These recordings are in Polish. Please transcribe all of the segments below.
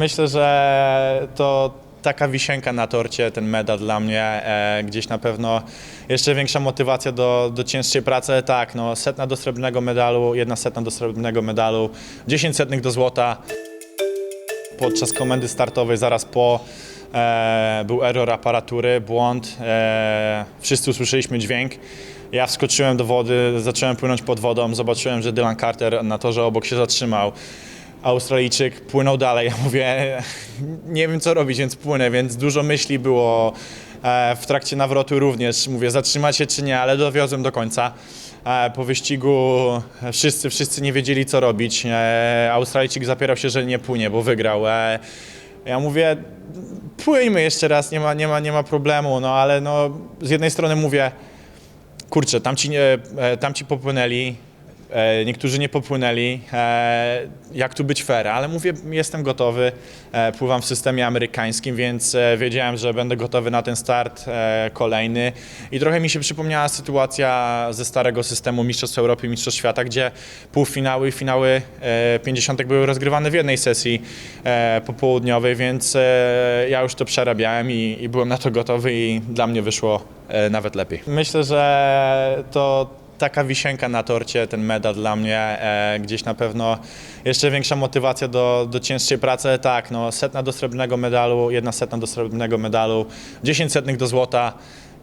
Myślę, że to taka wisienka na torcie, ten medal dla mnie. E, gdzieś na pewno jeszcze większa motywacja do, do cięższej pracy. Tak, no, setna do srebrnego medalu, jedna setna do srebrnego medalu, 10 setnych do złota. Podczas komendy startowej, zaraz po, e, był error aparatury, błąd. E, wszyscy usłyszeliśmy dźwięk. Ja wskoczyłem do wody, zacząłem płynąć pod wodą, zobaczyłem, że Dylan Carter na torze obok się zatrzymał. Australijczyk płynął dalej. Ja mówię, nie wiem co robić, więc płynę, więc dużo myśli było e, w trakcie nawrotu również. Mówię, zatrzymać się czy nie, ale dowiozłem do końca. E, Po wyścigu wszyscy, wszyscy nie wiedzieli co robić. E, Australijczyk zapierał się, że nie płynie, bo wygrał. Ja mówię, płyjmy jeszcze raz, nie ma, nie ma, nie ma problemu, no ale no, z jednej strony mówię, kurczę, tamci, tamci popłynęli, niektórzy nie popłynęli, e, jak tu być fair, ale mówię, jestem gotowy, e, pływam w systemie amerykańskim, więc e, wiedziałem, że będę gotowy na ten start e, kolejny. I trochę mi się przypomniała sytuacja ze starego systemu Mistrzostw Europy i Mistrzostw Świata, gdzie półfinały i finały e, 50 były rozgrywane w jednej sesji e, popołudniowej, więc e, ja już to przerabiałem i, i byłem na to gotowy i dla mnie wyszło e, nawet lepiej. Myślę, że to taka wisienka na torcie, ten medal dla mnie, e, gdzieś na pewno jeszcze większa motywacja do, do cięższej pracy. Tak, no, setna do srebrnego medalu, jedna setna do srebrnego medalu, 10 setnych do złota.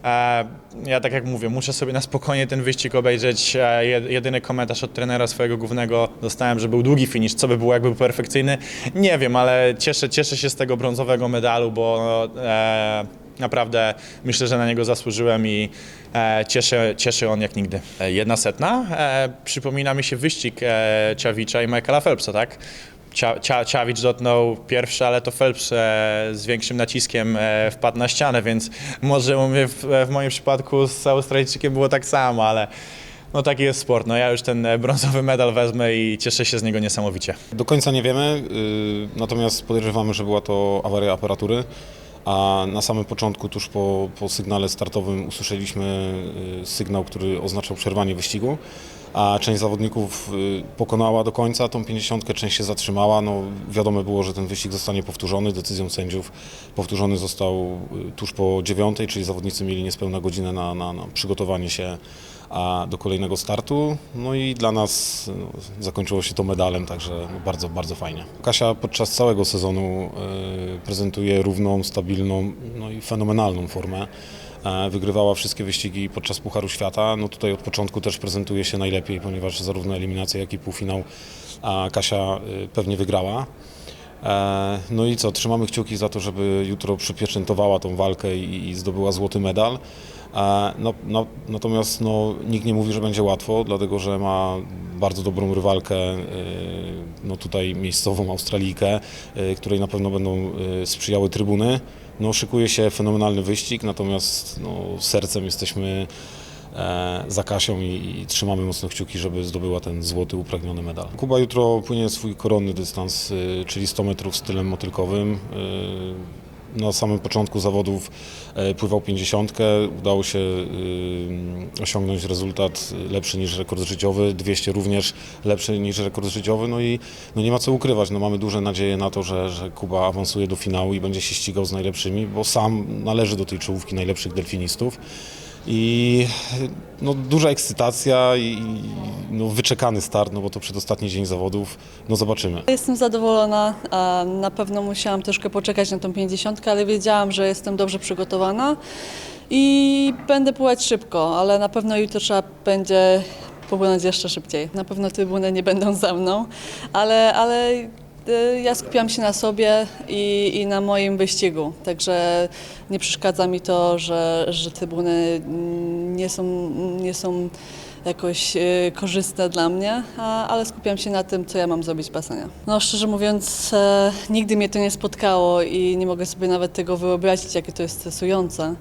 E, ja tak jak mówię, muszę sobie na spokojnie ten wyścig obejrzeć. E, jed- jedyny komentarz od trenera swojego głównego dostałem, że był długi finish. Co by było, jakby perfekcyjny? Nie wiem, ale cieszę, cieszę się z tego brązowego medalu, bo e, naprawdę myślę, że na niego zasłużyłem i e, cieszy, cieszy on jak nigdy. E, jedna setna? E, przypomina mi się wyścig e, Ciawicza i Michaela Phelpsa, tak? Cia, Cia, Ciawicz dotknął pierwszy, ale to Phelps e, z większym naciskiem e, wpadł na ścianę, więc może u mnie w, w moim przypadku z Australijczykiem było tak samo, ale no taki jest sport. No ja już ten e, brązowy medal wezmę i cieszę się z niego niesamowicie. Do końca nie wiemy, y, natomiast podejrzewamy, że była to awaria aparatury, a na samym początku, tuż po, po sygnale startowym usłyszeliśmy y, sygnał, który oznaczał przerwanie wyścigu, a część zawodników y, pokonała do końca tą 50, część się zatrzymała. No, wiadome było, że ten wyścig zostanie powtórzony, decyzją sędziów powtórzony został y, tuż po dziewiątej, czyli zawodnicy mieli niespełna godzinę na, na, na przygotowanie się a do kolejnego startu. No i dla nas no, zakończyło się to medalem, także bardzo, bardzo fajnie. Kasia podczas całego sezonu e, prezentuje równą, stabilną, no i fenomenalną formę. E, Wygrywała wszystkie wyścigi podczas Pucharu Świata. No tutaj od początku też prezentuje się najlepiej, ponieważ zarówno eliminacja, jak i półfinał a Kasia e, pewnie wygrała. E, No i co, trzymamy kciuki za to, żeby jutro przypieczętowała tą walkę i, zdobyła złoty medal. E, No, no, natomiast no, nikt nie mówi, że będzie łatwo, dlatego że ma bardzo dobrą rywalkę, e, no tutaj miejscową Australijkę, której na pewno będą sprzyjały trybuny. No, szykuje się fenomenalny wyścig, natomiast no, sercem jesteśmy za Kasią i, i trzymamy mocno kciuki, żeby zdobyła ten złoty upragniony medal. Kuba jutro płynie swój koronny dystans, y, czyli 100 metrów stylem motylkowym. Y, Na samym początku zawodów e, pływał 50. Udało się osiągnąć rezultat lepszy niż rekord życiowy, 200 również lepszy niż rekord życiowy. No i no nie ma co ukrywać, no mamy duże nadzieje na to, że, że Kuba awansuje do finału i będzie się ścigał z najlepszymi, bo sam należy do tej czołówki najlepszych delfinistów. I no, duża ekscytacja i no, wyczekany start, no bo to przedostatni dzień zawodów. No zobaczymy. Jestem zadowolona. Na pewno musiałam troszkę poczekać na tą 50, ale wiedziałam, że jestem dobrze przygotowana i będę pływać szybko, ale na pewno jutro trzeba będzie popłynąć jeszcze szybciej. Na pewno trybuny nie będą za mną, ale, ale ja skupiłam się na sobie i, i na moim wyścigu, także nie przeszkadza mi to, że, że trybuny nie są, nie są jakoś y, korzystne dla mnie, ale skupiam się na tym, co ja mam zrobić w basenie. No szczerze mówiąc, e, nigdy mnie to nie spotkało i nie mogę sobie nawet tego wyobrazić, jakie to jest stresujące.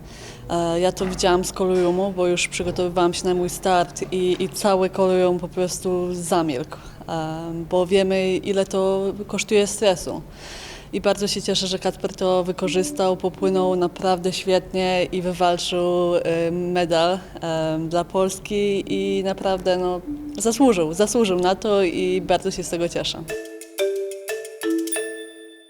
E, ja to widziałam z koloriumu, bo już przygotowywałam się na mój start i, i cały kolorium po prostu zamilkł, bo wiemy, ile to kosztuje stresu. I bardzo się cieszę, że Kacper to wykorzystał, popłynął naprawdę świetnie i wywalczył medal dla Polski i naprawdę no, zasłużył, zasłużył na to i bardzo się z tego cieszę.